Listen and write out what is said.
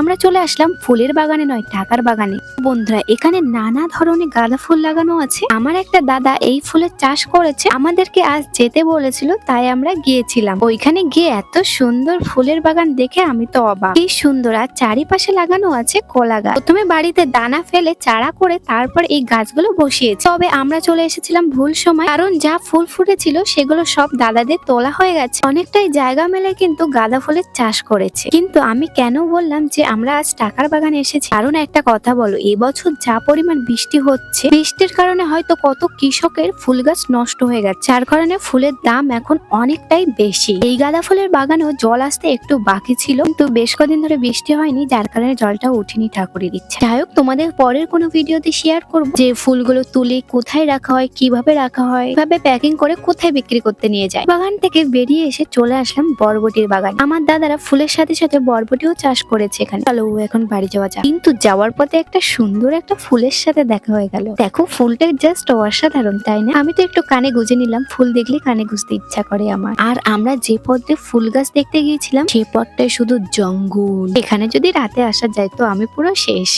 আমরা চলে আসলাম ফুলের বাগানে নয় টাকার বাগানে। বন্ধুরা, এখানে নানা ধরনের গাঁদা ফুল লাগানো আছে। আমার একটা দাদা এই ফুলের চাষ করেছে। আমাদেরকে আজ যেতে বলেছিল, তাই আমরা গিয়েছিলাম। ওইখানে গিয়ে এত সুন্দর ফুলের বাগান দেখে আমি তো অবাক। কি সুন্দর, আর চারিপাশে লাগানো আছে কলা গাছ। প্রথমে বাড়িতে দানা ফেলে চারা করে তারপর এই গাছগুলো বসিয়েছে। তবে আমরা চলে এসেছিলাম ভুল সময়, কারণ যা ফুল ফুটেছিল, সেগুলো সব দাদাদের তোলা হয়ে গেছে। অনেকটাই জায়গা মেলে কিন্তু গাঁদা ফুলের চাষ করেছে। কিন্তু আমি কেন বললাম যে আমরা আজ টাকার বাগানে এসেছি। কারণ একটা কথা বলো এবছর যা পরিমাণ বৃষ্টি হচ্ছে, বৃষ্টির কারণে হয়তো কত কৃষকের ফুল গাছ নষ্ট হয়ে গেছে। যার কারণে ফুলের দাম এখন অনেকটাই বেশি। এই গাঁদা ফুলের বাগানেও জল আসতে একটু বাকি ছিল, কিন্তু বেশ কদিন ধরে বৃষ্টি হয়নি, যার কারণে জলটা উঠিনি ঠাকুরের ইচ্ছে। যাই হোক, তোমাদের পরের কোনো ভিডিওতে শেয়ার করব যে ফুলগুলো তুলে কোথায় রাখা হয়, কীভাবে রাখা হয়, কীভাবে প্যাকিং করে কোথায় বিক্রি করতে নিয়ে যায়। বাগান থেকে বেরিয়ে এসে চলে আসলাম বরবটির বাগান। আমার দাদারা ফুলের সাথে সাথে বরবটিও চাষ করেছে এখানে। চলো এখন বাড়ি যাওয়া যাক। কিন্তু যাওয়ার পথে একটা সুন্দর একটা ফুলের সাথে দেখা হয়ে গেল। দেখো ফুলটা জাস্ট অসাধারণ, তাই না? আমি তো একটু কানে গুজে নিলাম, ফুল দেখলে কানে গুজতে ইচ্ছা করে আমার। আর আমরা যে পথে ফুল গাছ দেখতে গিয়েছিলাম, সে পথটায় শুধু জঙ্গল। এখানে যদি রাতে আসা যায়, তো আমি পুরো শেষ।